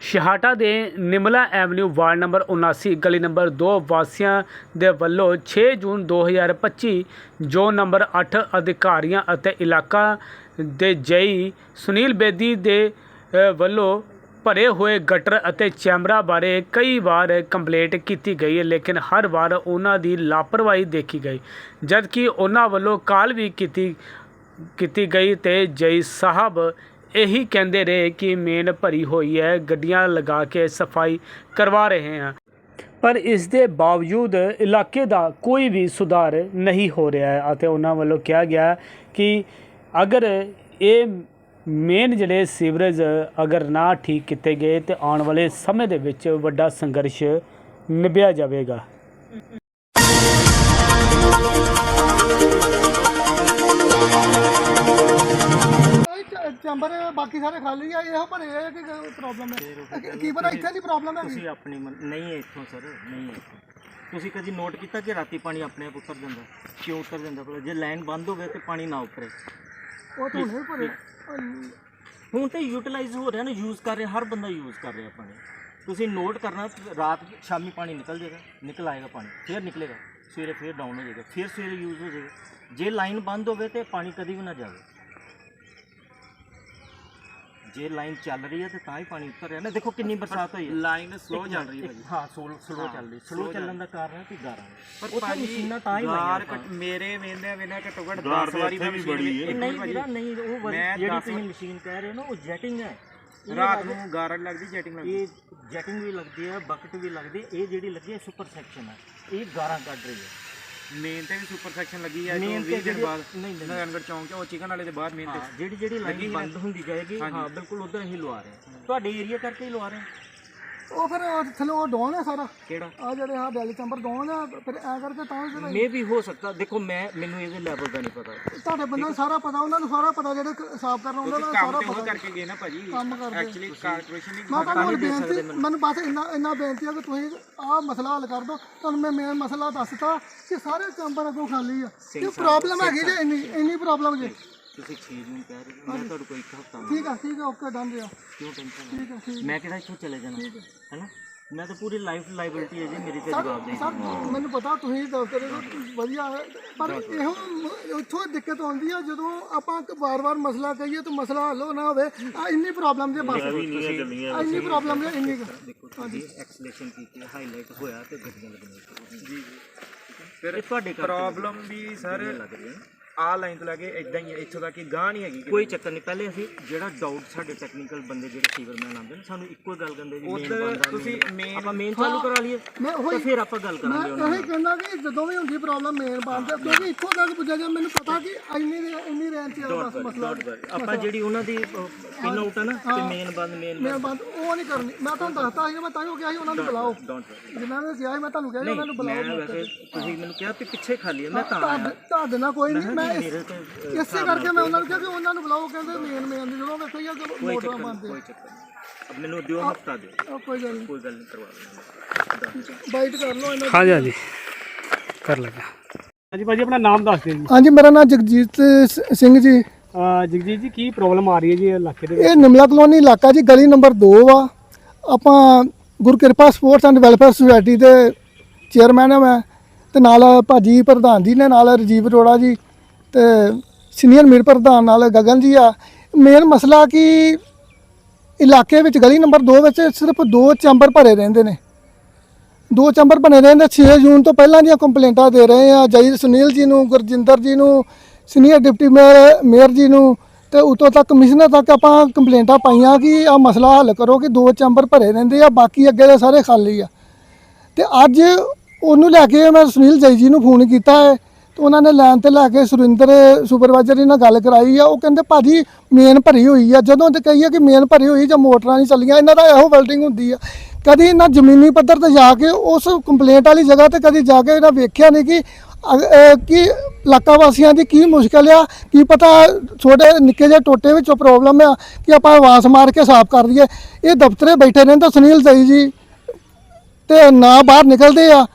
ਛਿਹਾਟਾ ਦੇ ਨਿਮਲਾ avenue ward number 79 ਗਲੀ number 2 ਵਾਸੀਆਂ ਦੇ ਵੱਲੋਂ 6 ਜੂਨ 2025 ਜੋ ਨੰਬਰ 8 ਅਧਿਕਾਰੀਆਂ ਅਤੇ ਇਲਾਕਾ ਦੇ ਜਈ ਸੁਨੀਲ ਬੇਦੀ ਦੇ ਵੱਲੋਂ ਭਰੇ ਹੋਏ ਗਟਰ ਅਤੇ ਚੈਮਰਾ ਬਾਰੇ ਕਈ ਵਾਰ ਕੰਪਲੇਂਟ ਕੀਤੀ ਗਈ ਹੈ, ਲੇਕਿਨ ਹਰ ਵਾਰ ਉਹਨਾਂ ਦੀ ਲਾਪਰਵਾਹੀ ਦੇਖੀ ਗਈ। ਜਦਕਿ ਉਹਨਾਂ ਵੱਲੋਂ ਕਾਲ ਵੀ ਕੀਤੀ ਕੀਤੀ ਗਈ ਤੇ ਜਈ ਸਾਹਿਬ ਇਹੀ ਕਹਿੰਦੇ ਰਹੇ ਕਿ ਮੇਨ ਭਰੀ ਹੋਈ ਹੈ, ਗੱਡੀਆਂ ਲਗਾ ਕੇ ਸਫ਼ਾਈ ਕਰਵਾ ਰਹੇ ਹਾਂ। ਪਰ ਇਸ ਦੇ ਬਾਵਜੂਦ ਇਲਾਕੇ ਦਾ ਕੋਈ ਵੀ ਸੁਧਾਰ ਨਹੀਂ ਹੋ ਰਿਹਾ ਹੈ ਅਤੇ ਉਹਨਾਂ ਵੱਲੋਂ ਕਿਹਾ ਗਿਆ ਕਿ ਅਗਰ ਇਹ ਮੇਨ ਜਿਹੜੇ ਸੀਵਰੇਜ ਅਗਰ ਨਾ ਠੀਕ ਕੀਤੇ ਗਏ ਤੇ ਆਉਣ ਵਾਲੇ ਸਮੇਂ ਦੇ ਵਿੱਚ ਵੱਡਾ ਸੰਘਰਸ਼ ਨਿਭਿਆ ਜਾਵੇਗਾ। ਚੈਂਬਰ ਬਾਕੀ ਸਾਰੇ ਖਾਲੀ ਆ ਇਹੋ ਭਰੇ ਆ ਕਿ ਪ੍ਰੋਬਲਮ ਹੈ? ਕੀ ਪਤਾ ਇੱਥੇ ਦੀ ਪ੍ਰੋਬਲਮ ਹੈ ਤੁਸੀਂ ਆਪਣੀ ਮਨ- ਨਹੀਂ ਹੈ ਇੱਥੋਂ ਸਰ ਨਹੀਂ ਹੈ ਇੱਥੋਂ। ਤੁਸੀਂ ਕਦੀ ਨੋਟ ਕੀਤਾ ਕਿ ਰਾਤੀ ਪਾਣੀ ਆਪਣੇ ਆਪ ਉਤਰ ਜਾਂਦਾ? ਕਿਉਂ ਉਤਰ ਜਾਂਦਾ? ਭਲਾ? ਜੇ ਲਾਈਨ ਬੰਦ ਹੋਵੇ ਤੇ ਪਾਣੀ ਨਾ ਉਤਰੇ ਉਹ ਤਾਂ ਨਹੀਂ ਭਰੇ। ਹੁਣ ਤੇ ਯੂਟਿਲਾਈਜ਼ ਹੋ ਰਿਹਾ ਨਾ ਯੂਜ਼ ਕਰ ਰਿਹਾ ਹਰ ਬੰਦਾ ਯੂਜ਼ ਕਰ ਰਿਹਾ ਪਾਣੀ। ਤੁਸੀਂ ਨੋਟ ਕਰਨਾ ਰਾਤ ਸ਼ਾਮੀ ਪਾਣੀ ਨਿਕਲ ਜਾਏਗਾ ਨਿਕਲ ਆਏਗਾ ਪਾਣੀ ਫਿਰ ਨਿਕਲੇਗਾ। ਸਵੇਰੇ ਫਿਰ ਡਾਊਨ ਹੋ ਜਾਏਗਾ ਫਿਰ ਸਵੇਰੇ ਯੂਜ਼ ਹੋ ਜਾਏਗਾ। ਜੇ ਲਾਈਨ ਬੰਦ ਹੋਵੇ ਤੇ ਪਾਣੀ ਕਦੀ ਵੀ ਨਾ ਜਾਵੇ। ਜੇ ਲਾਈਨ ਚੱਲ ਰਹੀ ਹੈ ਤੇ ਤਾਂ ਹੀ ਪਾਣੀ ਉਤਰ ਰਿਹਾ। ਨਾ ਦੇਖੋ ਕਿੰਨੀ ਬਰਸਾਤ ਹੋਈ ਹੈ। ਲਾਈਨ ਸਲੋ ਚੱਲ ਰਹੀ ਹੈ ਹਾਂ ਸਲੋ ਸਲੋ ਚੱਲ ਰਹੀ ਸਲੋ ਚੱਲਣ ਦਾ ਕਾਰਨ ਹੈ ਕਿ ਗਾਰਾਂ ਨੇ। ਪਰ ਉੱਥੇ ਮਸ਼ੀਨਾਂ ਤਾਂ ਹੀ ਲਾਈਆਂ ਮੇਰੇ ਵੇਂਦੇ ਵੇਂਦੇ ਘੱਟੋ ਘੱਟ 10 ਵਾਰੀ ਮੈਂ ਮਸ਼ੀਨ ਨਹੀਂ ਵੀਰਾ ਨਹੀਂ ਉਹ ਜਿਹੜੀ ਤੁਸੀਂ ਮਸ਼ੀਨ ਕਹਿ ਰਹੇ ਹੋ ਨਾ ਉਹ ਜੈਟਿੰਗ ਹੈ। ਰਾਤ ਨੂੰ ਗਾਰਡ ਲੱਗਦੀ ਜੈਟਿੰਗ ਲੱਗਦੀ। ਇਹ ਜੈਟਿੰਗ ਵੀ ਲੱਗਦੀ ਹੈ ਬਕਟ ਵੀ ਲੱਗਦੀ ਹੈ ਇਹ ਜਿਹੜੀ ਲੱਗੀ ਹੈ ਸੁਪਰ ਸੈਕਸ਼ਨ ਹੈ ਇਹ ਗਾਰਾਂ ਕੱਢ ਰਹੀ ਹੈ। ਮੇਨ ਤੇ ਵੀ ਸੁਪਰ ਸੈਕਸ਼ਨ ਲੱਗੀ ਤੋਂ ਤੇ 20 ਦਿਨ ਬਾਅਦ ਨਹੀਂ, ਨਹੀਂ। ਨਗਨਗੜ ਚੌਂਕ ਚ ਉਹ ਚਿਕਨ ਵਾਲੇ ਦੇ ਬਾਅਦ ਮੇਨ ਤੇ ਜਿਹੜੀ ਜਿਹੜੀ ਲਾਈਨ ਬੰਦ ਹੁੰਦੀ ਜਾਏਗੀ ਹਾਂ ਬਿਲਕੁਲ ਉਧਰ ਹੀ ਲਵਾ ਰਹੇ। ਤੁਹਾਡੇ ਏਰੀਆ ਕਰਕੇ ਹੀ ਲਵਾ ਰਹੇ। ਉਹ ਫਿਰ ਉਹ ਥੱਲੇ ਉਹ ਡਾਉਨ ਹੈ ਸਾਰਾ। ਕਿਹੜਾ? ਆ ਜਿਹੜੇ ਆ ਡੈਲੀ ਚੈਂਬਰ ਡਾਉਨ ਆ ਫਿਰ ਐ ਕਰਕੇ ਤਾਂ ਜਿਹੜਾ ਮੇ ਵੀ ਹੋ ਸਕਦਾ। ਦੇਖੋ ਮੈਂ ਮੈਨੂੰ ਇਹਦੇ ਲੈਵਲ ਦਾ ਨਹੀਂ ਪਤਾ। ਤੁਹਾਡੇ ਬੰਦੇ ਨੂੰ ਸਾਰਾ ਪਤਾ ਉਹਨਾਂ ਨੂੰ ਸਾਰਾ ਪਤਾ ਜਿਹੜੇ ਸਾਫ਼ ਕਰਨ ਉਹਨਾਂ ਨੂੰ ਸਾਰਾ ਪਤਾ। ਕਰਕੇ ਗਏ ਨਾ ਭਾਜੀ। ਕੰਮ ਕਰਦੇ। ਐਕਚੁਅਲੀ ਕਾਰਪੋਰੇਸ਼ਨ ਨੇ ਮੈਂ ਤੁਹਾਨੂੰ ਬੇਨਤੀ ਮੈਨੂੰ। ਬਸ ਇੰਨਾ ਇੰਨਾ ਬੇਨਤੀ ਆ ਕਿ ਤੁਸੀਂ ਆਹ ਮਸਲਾ ਹੱਲ ਕਰ ਦਿਓ। ਤੁਹਾਨੂੰ ਮੈਂ ਮੇਨ ਮਸਲਾ ਦੱਸਤਾ ਕਿ ਸਾਰੇ ਚੈਂਬਰ ਅੱਗੋਂ ਖਾਲੀ ਆ। ਕਿ ਪ੍ਰੋਬਲਮ ਹੈਗੀ ਜੇ ਇੰਨੀ ਇੰਨੀ ਪ੍ਰੋਬਲਮ ਜੇ। ਤੁਸੀਂ 6 ਜੂਨ ਕਹਿ ਰਹੇ ਹੋ ਮੈਂ ਤੁਹਾਨੂੰ ਕੋਈ ਇੱਕ ਹਫਤਾ ਠੀਕ ਆ ਠੀਕ ਆ ਓਕੇ ਡਨ ਜਿਆ ਕਿਉਂ ਟੈਨਸ਼ਨ ਠੀਕ ਆ ਠੀਕ ਮੈਂ ਕਿਹੜਾ ਇੱਥੋਂ ਚਲੇ ਜਾਣਾ ਹੈਨਾ ਮੈਂ ਤਾਂ ਪੂਰੀ ਲਾਈਫ ਲਾਇਬਿਲਟੀ ਹੈ ਜੀ ਮੇਰੀ ਤੇ ਜਵਾਬ ਦੇ ਸਰ ਮੈਨੂੰ ਪਤਾ ਤੁਸੀਂ ਦਫ਼ਤਰ ਵਧੀਆ ਹੈ, ਪਰ ਇਹੋ ਉੱਥੋਂ ਦਿੱਕਤ ਆਉਂਦੀ ਆ ਜਦੋਂ ਆਪਾਂ ਵਾਰ-ਵਾਰ ਮਸਲਾ ਕਹੀਏ ਤਾਂ ਮਸਲਾ ਹੱਲ ਨਾ ਹੋਵੇ ਆ ਇੰਨੀ ਪ੍ਰੋਬਲਮ ਦੇ ਬਸ ਆ ਇੰਨੀ ਪ੍ਰੋਬਲਮ ਦੇ ਇੰਨੀ ਕੁ। ਦੇਖੋ ਤੁਸੀਂ ਐਕਸਲੇਸ਼ਨ ਕੀਤੀ ਹਾਈਲਾਈਟ ਹੋਇਆ ਤੇ ਗੱਡੀਆਂ ਲੱਗੀਆਂ ਜੀ ਜੀ ਫਿਰ ਤੁਹਾਡੇ ਕਰਕੇ ਪ੍ਰੋਬਲਮ ਵੀ ਸਰ ਲੱਗ ਰਹੀ ਹੈ। ਆ ਲਾਈਨ ਤੋਂ ਲੈ ਕੇ ਇਦਾਂ ਹੀ ਹੈ, ਇੱਥੋਂ ਤੱਕ ਕਿ ਗਾਂ ਨਹੀਂ ਹੈਗੀ ਕੋਈ ਚੱਕਰ ਨਹੀਂ ਪਹਿਲੇ ਅਸੀਂ ਜਿਹੜਾ ਡਾਊਟ ਸਾਡੇ ਟੈਕਨੀਕਲ ਬੰਦੇ ਜਿਹੜੇ ਸੀਵਰਮੈਨ ਆਉਂਦੇ ਨੇ ਸਾਨੂੰ ਇੱਕੋ ਹੀ ਗੱਲ ਕਹਿੰਦੇ ਜੀ ਮੇਨ ਉੱਧਰ ਬੰਦਾ ਤੁਸੀਂ main- ਆਪਾਂ ਮੇਨ ਚਾਲੂ ਕਰਾ ਲਈਏ ਮੈਂ ਤਾਂ ਉਹੀ ਫਿਰ ਆਪਾਂ ਗੱਲ ਕਰਾਂਗੇ ਉਹਨਾਂ ਮੈਂ ਇਹੀ ਕਹਿੰਦਾ ਕਿ ਜਦੋਂ ਵੀ ਹੁੰਦੀ ਪ੍ਰੋਬਲਮ ਮੇਨ ਬੰਦ ਹੈ। ਕਿਉਂਕਿ ਇੱਥੋਂ ਤੱਕ ਪੁੱਜਿਆ ਜਾ ਮੈਨੂੰ ਪਤਾ ਕਿ ਇੰਨੀ ਰੇ- ਇੰਨੀ ਰੇਂਜ ਚ ਆ ਬਸ ਮਸਲਾ ਨਾਲ ਆਪਾਂ ਜਿਹੜੀ ਉਹਨਾਂ ਦੀ ਪਿਨ ਆਊਟ ਹੈ ਨਾ ਤੇ ਮੇਨ ਬੰਦ ਮੇਨ ਮੇਨ ਬੰਦ ਉਹ ਨਹੀਂ ਕਰਨੀ। ਮੈਂ ਤੁਹਾਨੂੰ ਦੱਸਤਾ ਸੀ ਮੈਂ ਤਾਂ ਹੀ ਕਿਹਾ ਸੀ ਉਹਨਾਂ ਨੂੰ ਬੁਲਾਓ। ਡੋਂਟ ਵਰੀ ਜਿਨ੍ਹਾਂ ਨੇ ਕਿਹਾ ਸੀ ਮੈਂ ਤੁਹਾਨੂੰ ਕਿਹਾ ਸੀ ਉਹਨਾਂ ਨੂੰ ਬੁਲਾਓ। ਮੈਂ ਵੈਸੇ ਤੁਸੀਂ ਮੈਨੂੰ ਕਿਹਾ ਕਿ ਪਿੱਛੇ ਖਾਲੀ ਹੈ ਮੈਂ ਤਾਂ ਆਇਆ। ਤੁਹਾਡੇ ਤੁਹਾਡੇ ਨਾਲ ਕੋਈ ਨਹੀਂ ਮੈਂ ਮੇਰੇ ਤੇ ਅ, ਇਸੇ ਕਰਕੇ ਮੈਂ ਉਹਨਾਂ ਨੂੰ ਕਿਹਾ ਕਿ ਉਹਨਾਂ ਨੂੰ ਬੁਲਾਓ ਕਹਿੰਦੇ ਮੇਨ ਮੇਨ ਦੀ ਜਦੋਂ ਵੇਖੋ ਯਾਰ ਚਲੋ ਮੋਟਰਾਂ ਬੰਦ ਕੋਈ ਚੱਕਰ ਨਹੀਂ। ਅਬ ਮੈਨੂੰ ਦਿਓ ਹਫਤਾ ਦਿਓ। ਆ ਕੋਈ ਗੱਲ ਨਹੀਂ। ਕੋਈ ਗੱਲ ਨਹੀਂ ਕਰਵਾ ਦਿੰਦਾ ਬਾਈਟ ਕਰ ਲਓ ਇਹਨਾਂ ਹਾਂਜੀ ਹਾਂਜੀ। ਕਰ ਲਗਾ ਹਾਂਜੀ ਭਾਜੀ ਆਪਣਾ ਨਾਮ ਦੱਸ ਦਿਓ ਜੀ। ਹਾਂਜੀ ਮੇਰਾ ਨਾਮ ਜਗਜੀਤ ਸ- ਸਿੰਘ ਜੀ। ਅਹ ਜਗਜੀਤ ਜੀ ਕੀ ਪ੍ਰੋਬਲਮ ਆ ਰਹੀ ਹੈ ਜੀ ਇਹ ਇਲਾਕੇ ਦੇ ਵਿੱਚ? ਇਹ ਨਿਮਲਾ ਕਲੋਨੀ ਇਲਾਕਾ ਜੀ ਗਲੀ ਨੰਬਰ 2 ਆ। ਆਪਾਂ Gurkirpa sports and welfare society ਦੇ ਚੇਅਰਮੈਨ ਹਾਂ ਮੈਂ ਤੇ ਨਾਲ ਭਾਜੀ ਪ੍ਰਧਾਨ ਜੀ ਨੇ ਨਾਲ ਰਜੀਵ ਅਰੋੜਾ ਜੀ। ਸੀਨੀਅਰ ਮੀਰ ਪ੍ਰਧਾਨ ਨਾਲ ਗਗਨ ਜੀ ਆ। ਮੇਨ ਮਸਲਾ ਕਿ, ਇਲਾਕੇ ਵਿੱਚ ਗਲੀ ਨੰਬਰ 2 ਵਿੱਚ ਸਿਰਫ ਦੋ ਚੈਂਬਰ ਭਰੇ ਰਹਿੰਦੇ ਨੇ। ਦੋ ਚੈਂਬਰ ਬਣੇ ਰਹਿੰਦੇ 6 ਜੂਨ ਤੋਂ ਪਹਿਲਾਂ ਦੀਆਂ ਕੰਪਲੇਂਟਾਂ ਦੇ ਰਹੇ ਆ। ਜਈ ਸੁਨੀਲ ਜੀ ਨੂੰ, ਗੁਰਜਿੰਦਰ ਜੀ ਨੂੰ, ਸੀਨੀਅਰ ਡਿਪਟੀ ਮੇਅਰ ਮੇਅਰ ਜੀ ਨੂੰ ਤੇ ਉਤੋਂ ਤੱਕ ਕਮਿਸ਼ਨਰ ਤੱਕ ਆਪਾਂ ਕੰਪਲੇਂਟਾਂ ਪਾਈਆਂ ਕਿ ਆ ਮਸਲਾ ਹੱਲ ਕਰੋ ਕਿ ਦੋ ਚੈਂਬਰ ਭਰੇ ਰਹਿੰਦੇ ਆ, ਬਾਕੀ ਅੱਗੇ ਦੇ ਸਾਰੇ ਖਾਲੀ ਆ। ਤੇ ਅੱਜ ਉਹਨੂੰ ਲੈ ਕੇ ਮੈਂ ਸੁਨੀਲ ਜਈ ਜੀ ਨੂੰ ਫੋਨ ਕੀਤਾ ਹੈ। ਤੇ ਉਹਨਾਂ ਨੇ ਲੈਣ ਤੇ ਲੈ ਕੇ ਸੁਰਿੰਦਰ ਸੁਪਰਵਾਈਜ਼ਰ ਜੀ ਨਾਲ ਗੱਲ ਕਰਾਈ ਆ, ਉਹ ਕਹਿੰਦੇ ਭਾਜੀ ਮੇਨ ਭਰੀ ਹੋਈ ਆ। ਜਦੋਂ ਤੇ ਕਹੀਏ ਕਿ ਮੇਨ ਭਰੀ ਹੋਈ ਜਾਂ ਮੋਟਰਾਂ ਨਹੀਂ ਚੱਲੀਆਂ, ਇਹਨਾਂ ਦਾ ਇਹੋ ਵੈਲਡਿੰਗ ਹੁੰਦੀ ਆ। ਕਦੀ ਇਹਨਾਂ ਜ਼ਮੀਨੀ ਪੱਧਰ ਤੇ ਜਾ ਕੇ ਉਸ ਕੰਪਲੇਂਟ ਵਾਲੀ ਜਗ੍ਹਾ ਤੇ ਕਦੀ ਜਾ ਕੇ ਇਹਨਾਂ ਵੇਖਿਆ ਨਹੀਂ ਕਿ ਅਗ- ਕਿ ਇਲਾਕਾ ਵਾਸੀਆਂ ਦੀ ਕੀ ਮੁਸ਼ਕਲ ਆ, ਕੀ ਪਤਾ ਛੋਟੇ ਨਿੱਕੇ ਜਿਹੇ ਟੋਟੇ ਵਿੱਚੋਂ ਪ੍ਰੋਬਲਮ ਆ ਕਿ ਆਪਾਂ ਆਵਾਜ਼ ਮਾਰ ਕੇ ਸਾਫ਼ ਕਰ ਲਈਏ। ਇਹ ਦਫ਼ਤਰੇ ਬੈਠੇ ਰਹਿੰਦੇ ਸੁਨੀਲ ਦਈ ਜੀ, ਤੇ ਨਾ ਬਾਹਰ ਨਿਕਲਦੇ ਆ।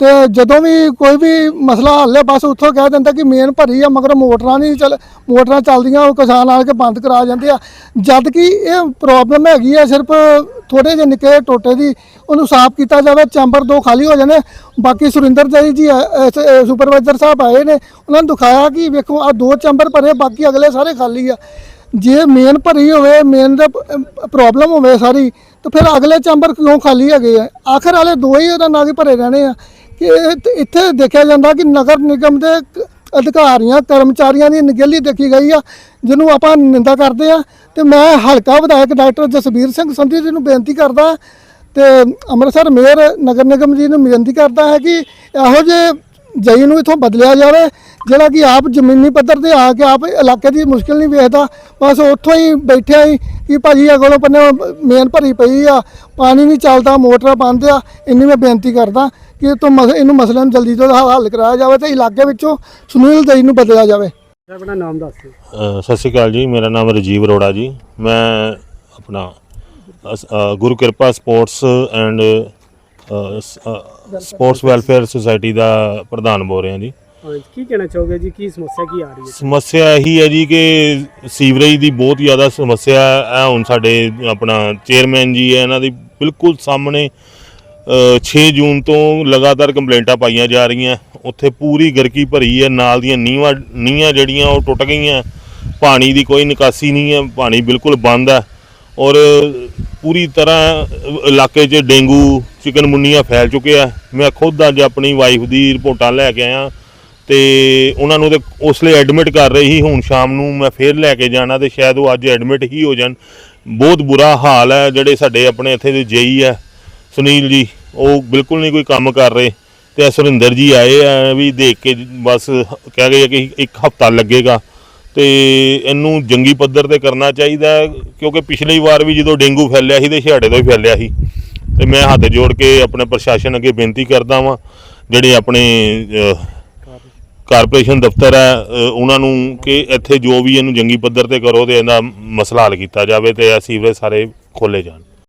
ਤੇ ਜਦੋਂ ਵੀ ਕੋਈ ਵੀ ਮਸਲਾ ਹੱਲ ਹੈ, ਬਸ ਉੱਥੋਂ ਕਹਿ ਦਿੰਦਾ ਕਿ ਮੇਨ ਭਰੀ ਆ, ਮਗਰ ਮੋਟਰਾਂ ਨਹੀਂ ਚੱਲ, ਮੋਟਰਾਂ ਚੱਲਦੀਆਂ, ਉਹ ਕਿਸਾਨ ਆ ਕੇ ਬੰਦ ਕਰਾ ਜਾਂਦੇ ਆ। ਜਦ ਕਿ ਇਹ ਪ੍ਰੋਬਲਮ ਹੈਗੀ ਆ, ਸਿਰਫ ਥੋੜੇ ਜਿਹੇ ਨਿੱਕੇ ਟੋਟੇ ਦੀ, ਉਹਨੂੰ ਸਾਫ਼ ਕੀਤਾ ਜਾਵੇ, ਚੈਂਬਰ ਦੋ ਖਾਲੀ ਹੋ ਜਾਣੇ। ਬਾਕੀ ਸੁਰਿੰਦਰ ਜੀ ਜੀ ਸੁਪਰਵਾਈਜ਼ਰ ਸਾਹਿਬ ਆਏ ਨੇ, ਉਹਨਾਂ ਨੂੰ ਦਿਖਾਇਆ ਕਿ ਵੇਖੋ ਆ ਦੋ ਚੈਂਬਰ ਭਰੇ, ਬਾਕੀ ਅਗਲੇ ਸਾਰੇ ਖਾਲੀ ਆ। ਜੇ ਮੇਨ ਭਰੀ ਹੋਵੇ ਮੇਨ ਦਾ ਪ੍ਰੋਬਲਮ ਹੋਵੇ ਸਾਰੀ, ਤਾਂ ਫਿਰ ਅਗਲੇ ਚੈਂਬਰ ਕਿਉਂ ਖਾਲੀ ਹੈਗੇ ਆ? ਆਖਰ ਵਾਲੇ ਦੋ ਹੀ ਉਹਦਾ ਨਾਲ ਹੀ ਭਰੇ ਰਹਿਣੇ ਆ। ਕਿ ਇਹ ਇੱਥੇ ਦੇਖਿਆ ਜਾਂਦਾ ਕਿ ਨਗਰ ਨਿਗਮ ਦੇ ਕ- ਅਧਿਕਾਰੀਆਂ, ਕਰਮਚਾਰੀਆਂ ਦੀ ਨਿਗਹਿਲੀ ਦੇਖੀ ਗਈ ਆ, ਜਿਹਨੂੰ ਆਪਾਂ ਨਿੰਦਾ ਕਰਦੇ ਆ। ਤੇ ਮੈਂ ਹਲਕਾ ਵਿਧਾਇਕ ਡਾਕਟਰ ਜਸਬੀਰ ਸਿੰਘ ਸੰਧੂ ਜੀ ਨੂੰ ਬੇਨਤੀ ਕਰਦਾ, ਤੇ ਅੰਮ੍ਰਿਤਸਰ ਮੇਅਰ ਨਗਰ ਨਿਗਮ ਜੀ ਨੂੰ ਬੇਨਤੀ ਕਰਦਾ ਹੈ ਕਿ ਇਹੋ ਜਿਹੇ ਜਈ ਨੂੰ ਇਥੋਂ ਬਦਲਿਆ ਜਾਵੇ ਜਿਹੜਾ ਕਿ ਆਪ ਜ਼ਮੀਨੀ ਪੱਧਰ ਤੇ ਆ ਕੇ ਆਪ ਇਲਾਕੇ ਦੀ ਮੁਸ਼ਕਿਲ ਨਹੀਂ ਵੇਖਦਾ ਬਸ ਉੱਥੋਂ ਹੀ ਬੈਠਿਆ ਹੀ ਕਿ ਭਾਜੀ ਅਗਲੋਂ ਪੰਨੇ ਮੇਨ ਭਰੀ ਪਈ ਆ ਪਾਣੀ ਨਹੀਂ ਚੱਲਦਾ ਮੋਟਰ ਬੰਦ ਆ ਇੰਨੀ ਮੈਂ ਬੇਨਤੀ ਕਰਦਾ ਕਿ ਤੋਂ ਮਸ- ਇਹਨੂੰ ਮਸਲੇ ਨੂੰ ਜਲਦੀ ਤੋਂ ਹੱਲ ਕਰਾਇਆ ਜਾਵੇ ਤੇ ਇਲਾਕੇ ਵਿੱਚੋਂ ਸੁਨੀਲ ਜਈ ਨੂੰ ਬਦਲਿਆ ਜਾਵੇ। ਆਪਣਾ ਨਾਮ ਦੱਸ ਸਤਿ ਸ਼੍ਰੀ ਅਕਾਲ ਜੀ ਮੇਰਾ ਨਾਮ ਰਜੀਵ ਅਰੋੜਾ ਜੀ। ਮੈਂ ਆਪਣਾ Guru Kirpa sports and sports welfare society ਦਾ ਪ੍ਰਧਾਨ ਬੋਲ ਰਿਹਾ ਜੀ। ਕੀ ਕਹਿਣਾ ਚਾਹੋਗੇ ਜੀ? ਕੀ ਸਮੱਸਿਆ ਕੀ ਆ ਰਹੀ ਹੈ ਸਮੱਸਿਆ ਇਹੀ ਹੈ ਜੀ ਕਿ ਸੀਵਰੇਜ ਦੀ ਬਹੁਤ ਜ਼ਿਆਦਾ ਸਮੱਸਿਆ ਹੈ। ਹੁਣ ਸਾਡੇ ਆਪਣਾ ਚੇਅਰਮੈਨ ਜੀ ਹੈ ਇਹਨਾਂ ਦੀ ਬਿਲਕੁਲ ਸਾਹਮਣੇ ਅ, 6 ਜੂਨ ਤੋਂ ਲਗਾਤਾਰ ਕੰਪਲੇਂਟਾਂ ਪਾਈਆਂ ਜਾ ਰਹੀਆਂ। ਉੱਥੇ ਪੂਰੀ ਗਰਕੀ ਭਰੀ ਹੈ ਨਾਲ ਦੀਆਂ ਨੀਵਾਂ ਨੀਆਂ ਜਿਹੜੀਆਂ ਉਹ ਟੁੱਟ ਗਈਆਂ। ਪਾਣੀ ਦੀ ਕੋਈ ਨਿਕਾਸੀ ਨਹੀਂ ਹੈ ਪਾਣੀ ਬਿਲਕੁਲ ਬੰਦ ਹੈ। ਔਰ ਪੂਰੀ ਤਰ੍ਹਾਂ ਇਲਾਕੇ 'ਚ ਡੇਂਗੂ ਚਿਕਨਗੁਨੀਆ ਫੈਲ ਚੁੱਕਿਆ ਮੈਂ ਖੁਦ ਅੱਜ ਆਪਣੀ ਵਾਈਫ ਦੀ ਰਿਪੋਰਟਾਂ ਲੈ ਕੇ ਆਇਆ ਤੇ ਉਹਨਾਂ ਨੂੰ ਤੇ ਉਸ ਲਈ ਐਡਮਿਟ ਕਰ ਰਹੀ ਸੀ। ਹੁਣ ਸ਼ਾਮ ਨੂੰ ਮੈਂ ਫੇਰ ਲੈ ਕੇ ਜਾਣਾ ਤੇ ਸ਼ਾਇਦ ਉਹ ਅੱਜ ਐਡਮਿਟ ਹੀ ਹੋ ਜਾਣ। ਬਹੁਤ ਬੁਰਾ ਹਾਲ ਹੈ ਜਿਹੜੇ ਸਾਡੇ ਆਪਣੇ ਇੱਥੇ ਦੇ ਜੇਈ ਹੈ। ਸੁਨੀਲ ਜੀ, ਉਹ ਬਿਲਕੁਲ ਨਹੀਂ ਕੋਈ ਕੰਮ ਕਰ ਰਹੇ ਤੇ ਸੁਰਿੰਦਰ ਜੀ ਆਏ ਆ ਵੀ ਦੇਖ ਕੇ ਬਸ ਕਹਿ ਗਏ ਕਿ ਇੱਕ ਹਫਤਾ ਲੱਗੇਗਾ। ਤੇ ਇਹਨੂੰ ਜੰਗੀ ਪੱਧਰ ਤੇ ਕਰਨਾ ਚਾਹੀਦਾ ਹੈ, ਕਿਉਂਕਿ ਪਿਛਲੀ ਵਾਰ ਵੀ ਜਦੋਂ ਡੇਂਗੂ ਫੈਲਿਆ ਸੀ ਤੇ ਛਿਹਾੜੇ ਤੋਂ ਹੀ ਫੈਲਿਆ ਸੀ। ਤੇ ਮੈਂ ਹੱਥ ਜੋੜ ਕੇ ਆਪਣੇ ਪ੍ਰਸ਼ਾਸਨ ਅੱਗੇ ਬੇਨਤੀ ਕਰਦਾ ਵਾਂ ਜਿਹੜੇ ਆਪਣੇ ਕਾਰਪੋਰੇਸ਼ਨ ਦਫ਼ਤਰ ਹੈ ਉਹਨਾਂ ਨੂੰ ਕਿ ਇੱਥੇ ਜੋ ਵੀ ਇਹਨੂੰ ਜੰਗੀ ਪੱਧਰ ਤੇ ਕਰੋ ਤੇ ਇਹਦਾ ਮਸਲਾ ਹੱਲ ਕੀਤਾ ਜਾਵੇ ਤੇ ਇਹ ਸੀਵਰੇਜ ਸਾਰੇ ਖੋਲੇ ਜਾਣ।